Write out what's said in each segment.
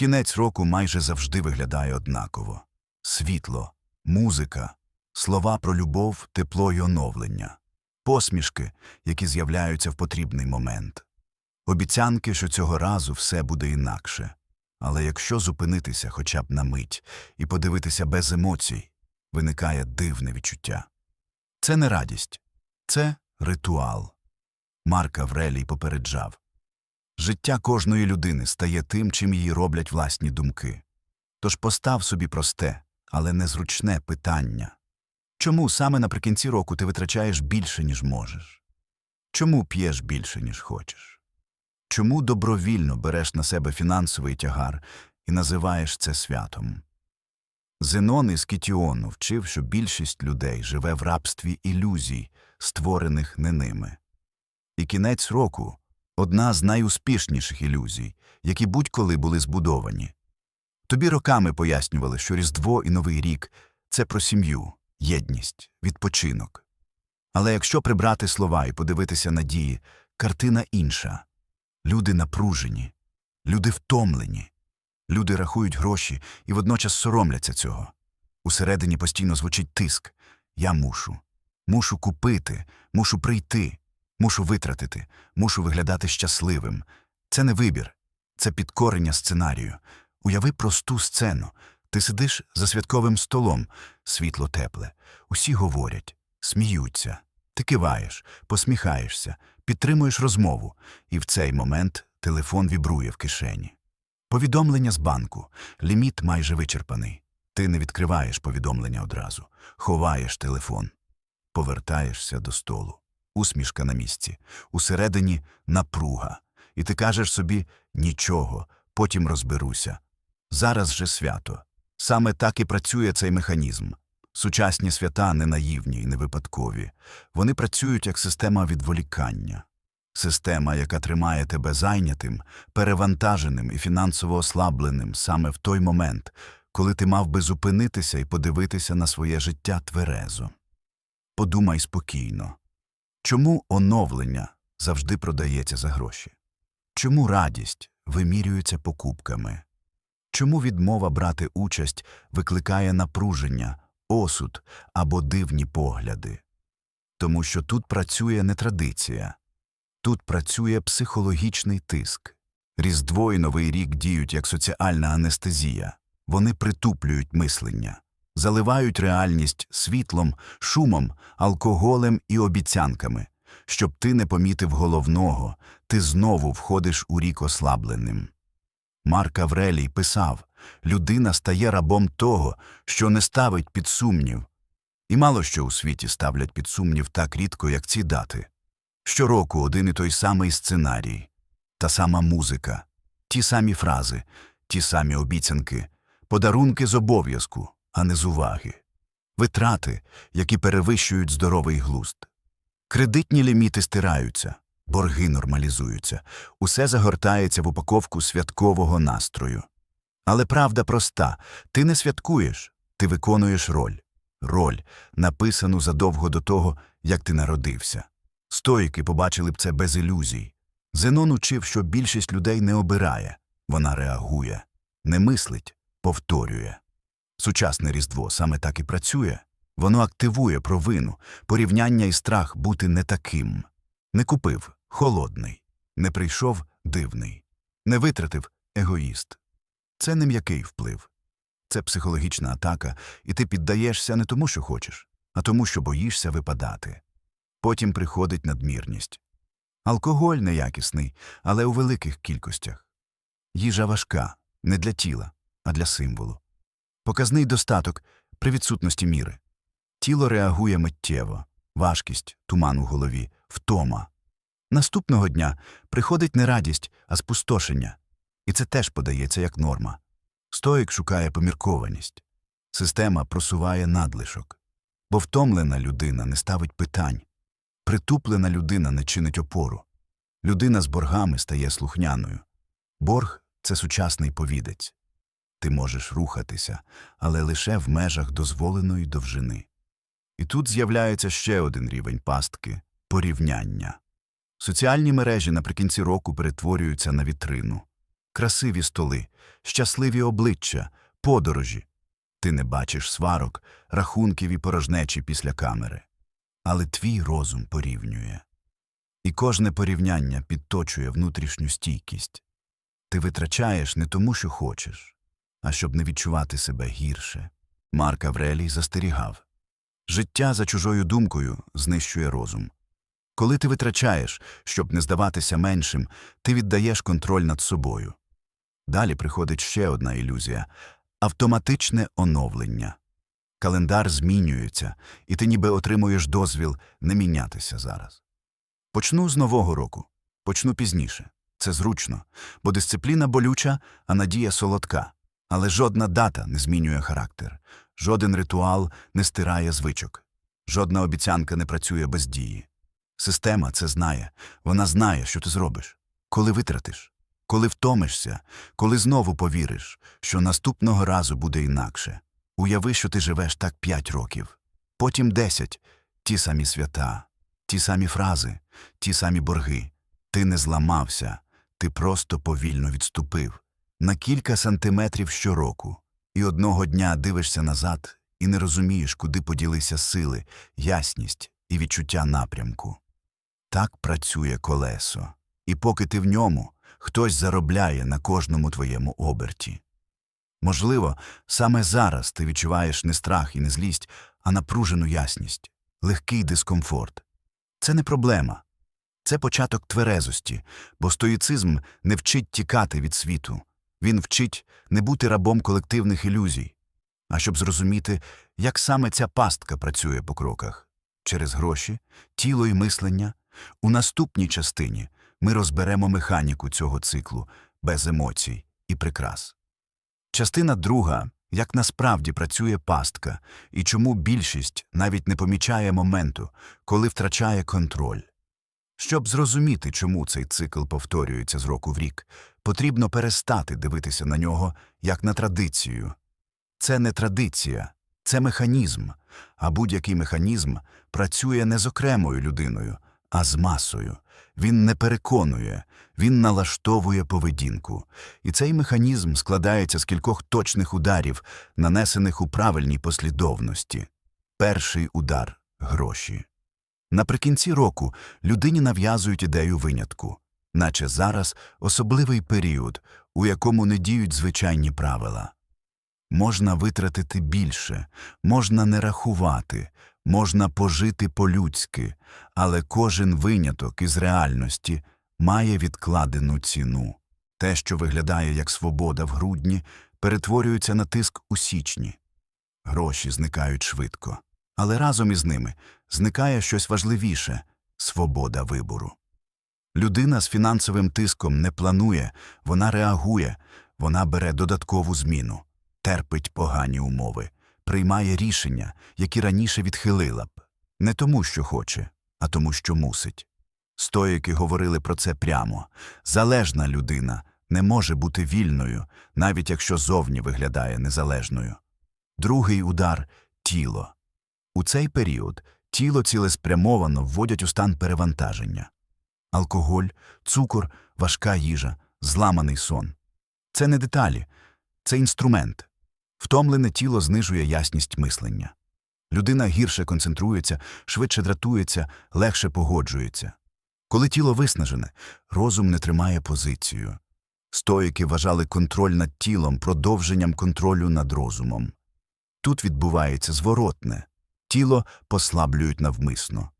Кінець року майже завжди виглядає однаково світло, музика, слова про любов, тепло й оновлення, посмішки, які з'являються в потрібний момент, обіцянки, що цього разу все буде інакше. Але якщо зупинитися хоча б на мить і подивитися без емоцій, виникає дивне відчуття. Це не радість, це ритуал. Марк Аврелій попереджав життя кожної людини стає тим, чим її роблять власні думки. Тож постав собі просте, але незручне питання чому саме наприкінці року ти витрачаєш більше, ніж можеш? Чому п'єш більше, ніж хочеш? Чому добровільно береш на себе фінансовий тягар і називаєш це святом? Зенон із Кітіону вчив, що більшість людей живе в рабстві ілюзій, створених не ними. І кінець року одна з найуспішніших ілюзій, які будь-коли були збудовані. Тобі роками пояснювали, що Різдво і Новий рік це про сім'ю, єдність, відпочинок. Але якщо прибрати слова і подивитися на дії, картина інша. Люди напружені, люди втомлені, люди рахують гроші і водночас соромляться цього. Усередині постійно звучить тиск Я мушу, мушу купити, мушу прийти, мушу витратити, мушу виглядати щасливим. Це не вибір, це підкорення сценарію. Уяви просту сцену. Ти сидиш за святковим столом, світло тепле. Усі говорять, сміються. Ти киваєш, посміхаєшся, підтримуєш розмову, і в цей момент телефон вібрує в кишені. Повідомлення з банку, ліміт майже вичерпаний. Ти не відкриваєш повідомлення одразу, ховаєш телефон, повертаєшся до столу. Усмішка на місці, усередині напруга. І ти кажеш собі нічого, потім розберуся. Зараз же свято. Саме так і працює цей механізм. Сучасні свята не наївні і не випадкові. Вони працюють як система відволікання. Система, яка тримає тебе зайнятим, перевантаженим і фінансово ослабленим саме в той момент, коли ти мав би зупинитися і подивитися на своє життя тверезо. Подумай спокійно. Чому оновлення завжди продається за гроші? Чому радість вимірюється покупками? Чому відмова брати участь викликає напруження, осуд або дивні погляди? Тому що тут працює не традиція, тут працює психологічний тиск. Різдво і Новий рік діють як соціальна анестезія. Вони притуплюють мислення, заливають реальність світлом, шумом, алкоголем і обіцянками. Щоб ти не помітив головного, ти знову входиш у рік ослабленим. Марк Аврелій писав людина стає рабом того, що не ставить під сумнів. І мало що у світі ставлять під сумнів так рідко, як ці дати. Щороку один і той самий сценарій, та сама музика, ті самі фрази, ті самі обіцянки, подарунки з обов'язку, а не з уваги, витрати, які перевищують здоровий глузд. Кредитні ліміти стираються, борги нормалізуються, усе загортається в упаковку святкового настрою. Але правда проста ти не святкуєш, ти виконуєш роль. Роль, написану задовго до того, як ти народився. Стоїки побачили б це без ілюзій. Зенон учив, що більшість людей не обирає, вона реагує, не мислить, повторює. Сучасне Різдво саме так і працює. Воно активує провину, порівняння і страх бути не таким. Не купив холодний, не прийшов дивний, не витратив егоїст. Це не м'який вплив. Це психологічна атака, і ти піддаєшся не тому, що хочеш, а тому, що боїшся випадати. Потім приходить надмірність. Алкоголь неякісний, але у великих кількостях. Їжа важка, не для тіла, а для символу. Показний достаток при відсутності міри. Тіло реагує миттєво, важкість, туман у голові, втома. Наступного дня приходить не радість, а спустошення, і це теж подається як норма. Стоїк шукає поміркованість. Система просуває надлишок. Бо втомлена людина не ставить питань. Притуплена людина не чинить опору. Людина з боргами стає слухняною. Борг це сучасний повідець. Ти можеш рухатися, але лише в межах дозволеної довжини. І тут з'являється ще один рівень пастки порівняння. Соціальні мережі наприкінці року перетворюються на вітрину. красиві столи, щасливі обличчя, подорожі. Ти не бачиш сварок, рахунків і порожнечі після камери. Але твій розум порівнює. І кожне порівняння підточує внутрішню стійкість. Ти витрачаєш не тому, що хочеш, а щоб не відчувати себе гірше. Марк Аврелій застерігав життя за чужою думкою знищує розум. Коли ти витрачаєш, щоб не здаватися меншим, ти віддаєш контроль над собою. Далі приходить ще одна ілюзія автоматичне оновлення. Календар змінюється, і ти ніби отримуєш дозвіл не мінятися зараз. Почну з нового року, почну пізніше. Це зручно, бо дисципліна болюча, а надія солодка. Але жодна дата не змінює характер, жоден ритуал не стирає звичок, жодна обіцянка не працює без дії. Система це знає, вона знає, що ти зробиш, коли витратиш, коли втомишся, коли знову повіриш, що наступного разу буде інакше. Уяви, що ти живеш так п'ять років, потім десять, ті самі свята, ті самі фрази, ті самі борги. Ти не зламався, ти просто повільно відступив на кілька сантиметрів щороку, і одного дня дивишся назад і не розумієш, куди поділися сили, ясність і відчуття напрямку. Так працює колесо, і поки ти в ньому, хтось заробляє на кожному твоєму оберті. Можливо, саме зараз ти відчуваєш не страх і не злість, а напружену ясність, легкий дискомфорт. Це не проблема. Це початок тверезості, бо стоїцизм не вчить тікати від світу, він вчить не бути рабом колективних ілюзій. А щоб зрозуміти, як саме ця пастка працює по кроках через гроші, тіло і мислення, у наступній частині ми розберемо механіку цього циклу без емоцій і прикрас. Частина друга як насправді працює пастка і чому більшість навіть не помічає моменту, коли втрачає контроль. Щоб зрозуміти, чому цей цикл повторюється з року в рік, потрібно перестати дивитися на нього як на традицію. Це не традиція, це механізм, а будь-який механізм працює не з окремою людиною, а з масою. Він не переконує, він налаштовує поведінку. І цей механізм складається з кількох точних ударів, нанесених у правильній послідовності. Перший удар гроші. Наприкінці року людині нав'язують ідею винятку, наче зараз особливий період, у якому не діють звичайні правила. Можна витратити більше, можна не рахувати, можна пожити по-людськи, але кожен виняток із реальності має відкладену ціну. Те, що виглядає як свобода в грудні, перетворюється на тиск у січні. Гроші зникають швидко, але разом із ними зникає щось важливіше свобода вибору. Людина з фінансовим тиском не планує, вона реагує, вона бере додаткову зміну, терпить погані умови, приймає рішення, які раніше відхилила б, не тому, що хоче, а тому, що мусить. Стоїки говорили про це прямо залежна людина не може бути вільною, навіть якщо зовні виглядає незалежною. Другий удар тіло. У цей період тіло цілеспрямовано вводять у стан перевантаження. Алкоголь, цукор, важка їжа, зламаний сон. Це не деталі, це інструмент. Втомлене тіло знижує ясність мислення. Людина гірше концентрується, швидше дратується, легше погоджується. Коли тіло виснажене, розум не тримає позицію. Стоїки вважали контроль над тілом продовженням контролю над розумом. Тут відбувається зворотне тіло послаблюють навмисно.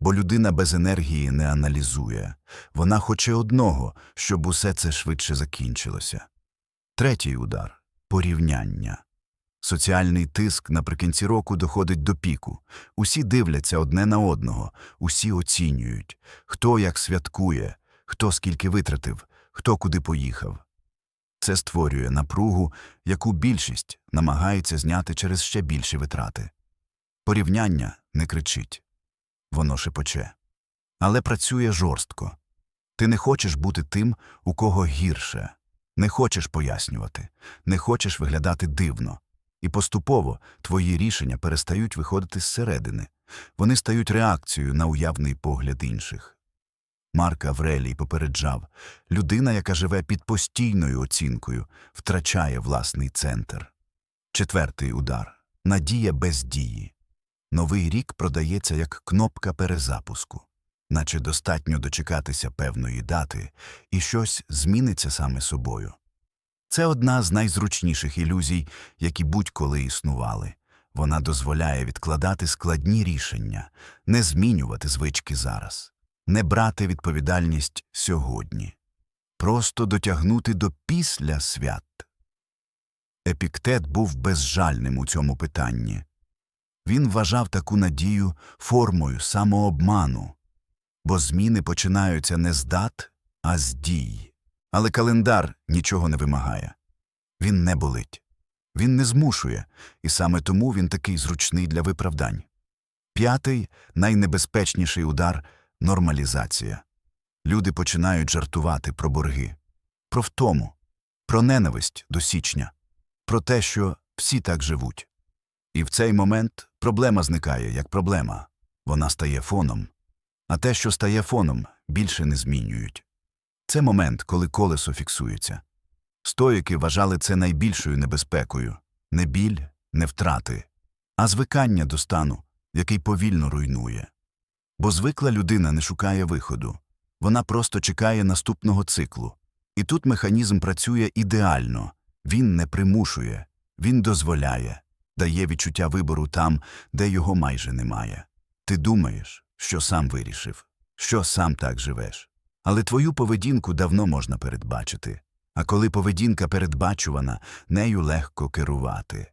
Бо людина без енергії не аналізує, вона хоче одного, щоб усе це швидше закінчилося. Третій удар порівняння. Соціальний тиск наприкінці року доходить до піку. Усі дивляться одне на одного, усі оцінюють, хто як святкує, хто скільки витратив, хто куди поїхав. Це створює напругу, яку більшість намагається зняти через ще більші витрати. Порівняння не кричить, воно шепоче, але працює жорстко. Ти не хочеш бути тим, у кого гірше, не хочеш пояснювати, не хочеш виглядати дивно. І поступово твої рішення перестають виходити зсередини, вони стають реакцією на уявний погляд інших. Марк Аврелій попереджав людина, яка живе під постійною оцінкою, втрачає власний центр. Четвертий удар надія без дії. Новий рік продається як кнопка перезапуску, наче достатньо дочекатися певної дати, і щось зміниться саме собою. Це одна з найзручніших ілюзій, які будь-коли існували. Вона дозволяє відкладати складні рішення, не змінювати звички зараз, не брати відповідальність сьогодні, просто дотягнути до після свят. Епіктет був безжальним у цьому питанні. Він вважав таку надію формою самообману, бо зміни починаються не з дат, а з дій. Але календар нічого не вимагає. Він не болить. Він не змушує, і саме тому він такий зручний для виправдань. П'ятий, найнебезпечніший удар нормалізація. Люди починають жартувати про борги, про втому, про ненависть до січня, про те, що всі так живуть. І в цей момент проблема зникає як проблема, вона стає фоном. А те, що стає фоном, більше не змінюють. Це момент, коли колесо фіксується. Стоїки вважали це найбільшою небезпекою не біль, не втрати, а звикання до стану, який повільно руйнує. Бо звикла людина не шукає виходу, вона просто чекає наступного циклу. І тут механізм працює ідеально він не примушує, він дозволяє, дає відчуття вибору там, де його майже немає. Ти думаєш, що сам вирішив, що сам так живеш. Але твою поведінку давно можна передбачити. А коли поведінка передбачувана, нею легко керувати.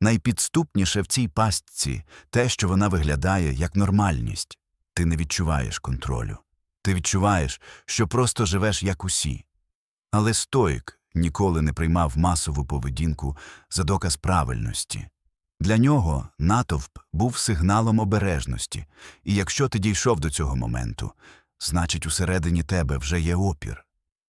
Найпідступніше в цій пастці те, що вона виглядає як нормальність. Ти не відчуваєш контролю. Ти відчуваєш, що просто живеш як усі. Але стоїк ніколи не приймав масову поведінку за доказ правильності. Для нього натовп був сигналом обережності, і якщо ти дійшов до цього моменту, значить усередині тебе вже є опір.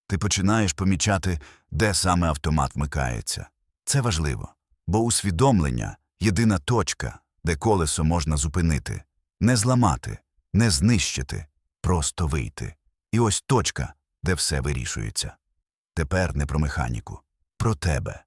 Ти починаєш помічати, де саме автомат вмикається. Це важливо, бо усвідомлення єдина точка, де колесо можна зупинити, не зламати, не знищити, просто вийти. І ось точка, де все вирішується. Тепер не про механіку, про тебе.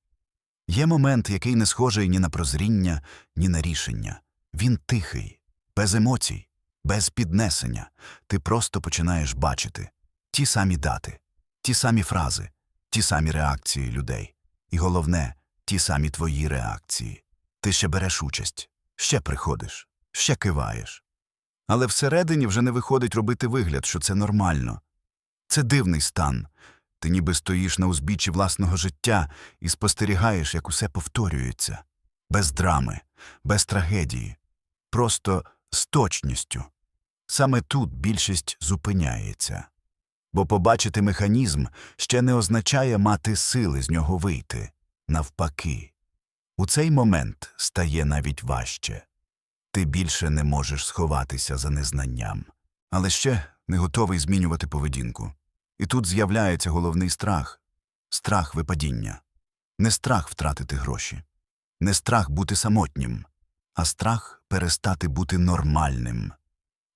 Є момент, який не схожий ні на прозріння, ні на рішення. Він тихий, без емоцій, без піднесення. Ти просто починаєш бачити ті самі дати, ті самі фрази, ті самі реакції людей. І головне, ті самі твої реакції. Ти ще береш участь, ще приходиш, ще киваєш. Але всередині вже не виходить робити вигляд, що це нормально. Це дивний стан. Ти ніби стоїш на узбіччі власного життя і спостерігаєш, як усе повторюється. Без драми, без трагедії. Просто з точністю. Саме тут більшість зупиняється. Бо побачити механізм ще не означає мати сили з нього вийти. Навпаки. У цей момент стає навіть важче. Ти більше не можеш сховатися за незнанням, але ще не готовий змінювати поведінку. І тут з'являється головний страх страх випадіння. Не страх втратити гроші, не страх бути самотнім, а страх перестати бути нормальним.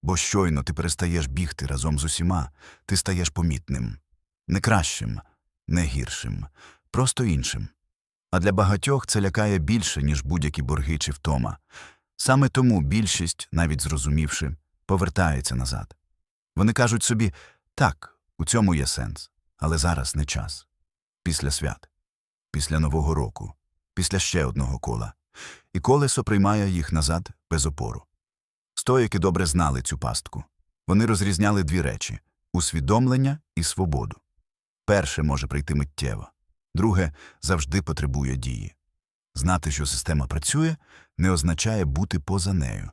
Бо щойно ти перестаєш бігти разом з усіма, ти стаєш помітним, не кращим, не гіршим, просто іншим. А для багатьох це лякає більше, ніж будь-які борги чи втома. Саме тому більшість, навіть зрозумівши, повертається назад. Вони кажуть собі так. У цьому є сенс, але зараз не час. Після свят, після Нового року, після ще одного кола. І колесо приймає їх назад без опору. Стоїки добре знали цю пастку. Вони розрізняли дві речі усвідомлення і свободу. Перше може прийти миттєво, друге завжди потребує дії. Знати, що система працює, не означає бути поза нею.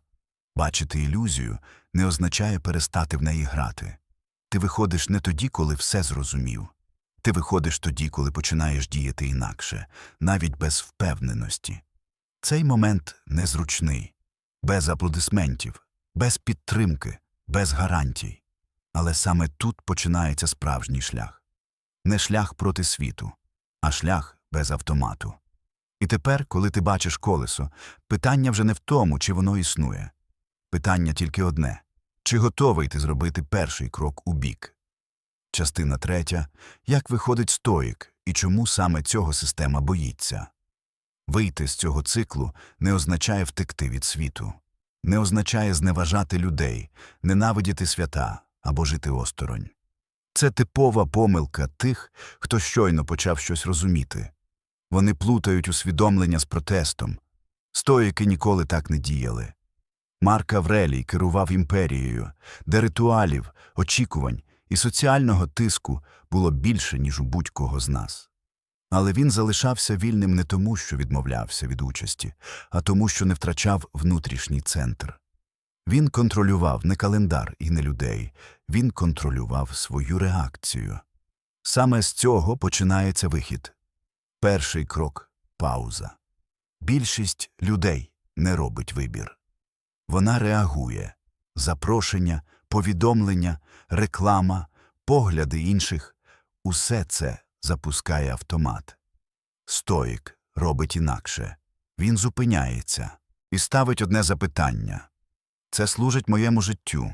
Бачити ілюзію не означає перестати в неї грати. Ти виходиш не тоді, коли все зрозумів. Ти виходиш тоді, коли починаєш діяти інакше, навіть без впевненості. Цей момент незручний, без аплодисментів, без підтримки, без гарантій. Але саме тут починається справжній шлях. Не шлях проти світу, а шлях без автомату. І тепер, коли ти бачиш колесо, питання вже не в тому, чи воно існує. Питання тільки одне Чи готовий ти зробити перший крок у бік? Частина третя. Як виходить стоїк і чому саме цього система боїться? Вийти з цього циклу не означає втекти від світу, не означає зневажати людей, ненавидіти свята або жити осторонь. Це типова помилка тих, хто щойно почав щось розуміти. Вони плутають усвідомлення з протестом. Стоїки ніколи так не діяли. Марк Аврелій керував імперією, де ритуалів, очікувань і соціального тиску було більше, ніж у будь-кого з нас. Але він залишався вільним не тому, що відмовлявся від участі, а тому, що не втрачав внутрішній центр. Він контролював не календар і не людей, він контролював свою реакцію. Саме з цього починається вихід. Перший крок пауза. Більшість людей не робить вибір. Вона реагує запрошення, повідомлення, реклама, погляди інших усе це запускає автомат. Стоїк робить інакше. Він зупиняється і ставить одне запитання це служить моєму життю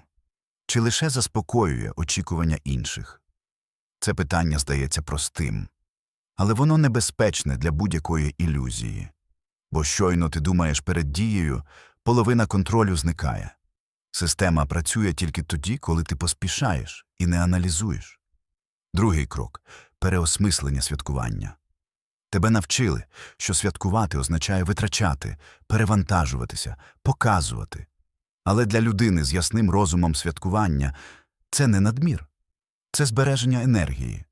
чи лише заспокоює очікування інших? Це питання здається простим, але воно небезпечне для будь-якої ілюзії. Бо щойно ти думаєш перед дією, половина контролю зникає. Система працює тільки тоді, коли ти поспішаєш і не аналізуєш. Другий крок переосмислення святкування. Тебе навчили, що святкувати означає витрачати, перевантажуватися, показувати. Але для людини з ясним розумом святкування це не надмір, це збереження енергії,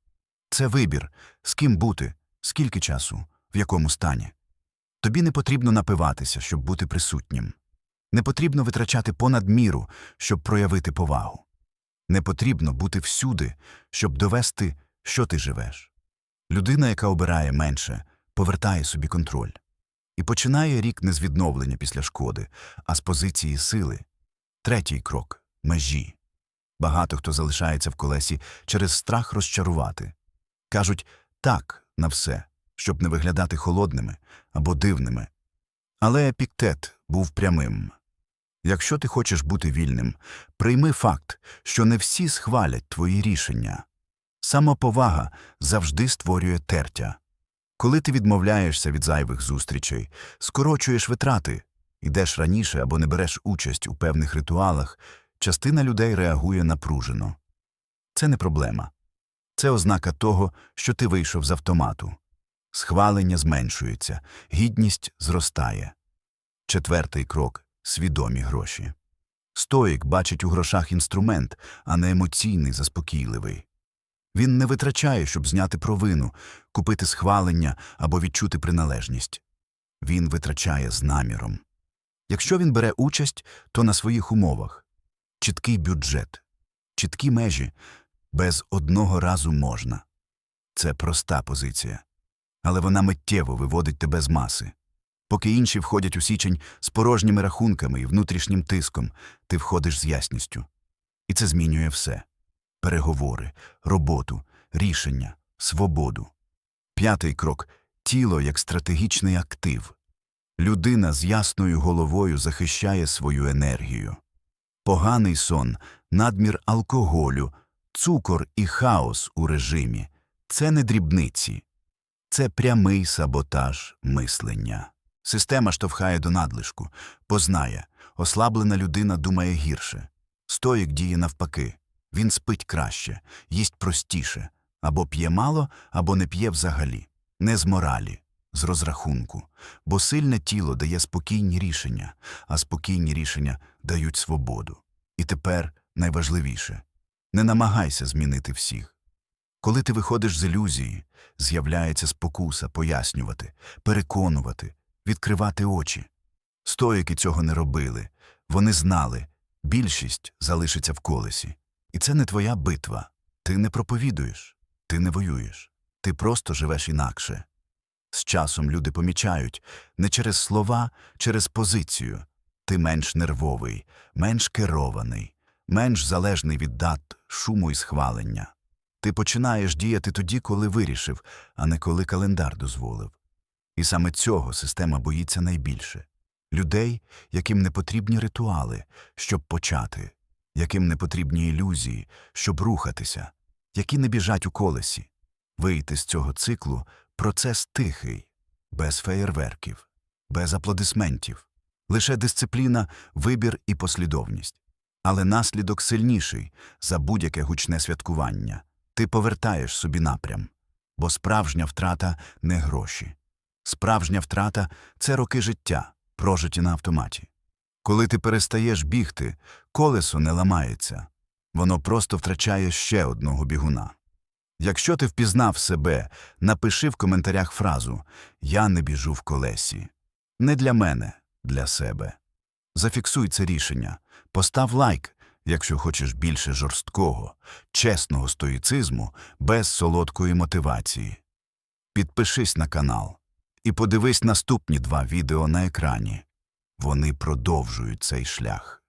це вибір, з ким бути, скільки часу, в якому стані. Тобі не потрібно напиватися, щоб бути присутнім. Не потрібно витрачати понад міру, щоб проявити повагу. Не потрібно бути всюди, щоб довести, що ти живеш. Людина, яка обирає менше, повертає собі контроль. І починає рік не з відновлення після шкоди, а з позиції сили. Третій крок межі. Багато хто залишається в колесі через страх розчарувати. Кажуть так на все, щоб не виглядати холодними або дивними. Але епіктет був прямим. Якщо ти хочеш бути вільним, прийми факт, що не всі схвалять твої рішення. Самоповага завжди створює тертя. Коли ти відмовляєшся від зайвих зустрічей, скорочуєш витрати, йдеш раніше або не береш участь у певних ритуалах, частина людей реагує напружено. Це не проблема. Це ознака того, що ти вийшов з автомату. Схвалення зменшується, гідність зростає. Четвертий крок свідомі гроші. Стоїк бачить у грошах інструмент, а не емоційний, заспокійливий. Він не витрачає, щоб зняти провину, купити схвалення або відчути приналежність. Він витрачає з наміром. Якщо він бере участь, то на своїх умовах чіткий бюджет, чіткі межі без одного разу можна. Це проста позиція, але вона миттєво виводить тебе з маси. Поки інші входять у січень з порожніми рахунками і внутрішнім тиском, ти входиш з ясністю. І це змінює все переговори, роботу, рішення, свободу. П'ятий крок тіло як стратегічний актив. Людина з ясною головою захищає свою енергію. Поганий сон, надмір алкоголю, цукор і хаос у режимі це не дрібниці, це прямий саботаж мислення. Система штовхає до надлишку, познає, ослаблена людина думає гірше. Стоїк діє навпаки. Він спить краще, їсть простіше, або п'є мало, або не п'є взагалі, не з моралі, з розрахунку, бо сильне тіло дає спокійні рішення, а спокійні рішення дають свободу. І тепер найважливіше не намагайся змінити всіх. Коли ти виходиш з ілюзії, з'являється спокуса пояснювати, переконувати, відкривати очі. Стоїки цього не робили, вони знали, більшість залишиться в колесі. І це не твоя битва. Ти не проповідуєш, ти не воюєш, ти просто живеш інакше. З часом люди помічають не через слова, через позицію. Ти менш нервовий, менш керований, менш залежний від дат, шуму і схвалення. Ти починаєш діяти тоді, коли вирішив, а не коли календар дозволив. І саме цього система боїться найбільше людей, яким не потрібні ритуали, щоб почати, яким не потрібні ілюзії, щоб рухатися, які не біжать у колесі. Вийти з цього циклу процес тихий, без феєрверків, без аплодисментів, лише дисципліна, вибір і послідовність. Але наслідок сильніший за будь-яке гучне святкування. Ти повертаєш собі напрям, бо справжня втрата не гроші. Справжня втрата це роки життя, прожиті на автоматі. Коли ти перестаєш бігти, колесо не ламається, воно просто втрачає ще одного бігуна. Якщо ти впізнав себе, напиши в коментарях фразу Я не біжу в колесі. Не для мене, для себе. Зафіксуй це рішення, постав лайк, якщо хочеш більше жорсткого, чесного стоїцизму без солодкої мотивації. Підпишись на канал і подивись наступні два відео на екрані. Вони продовжують цей шлях.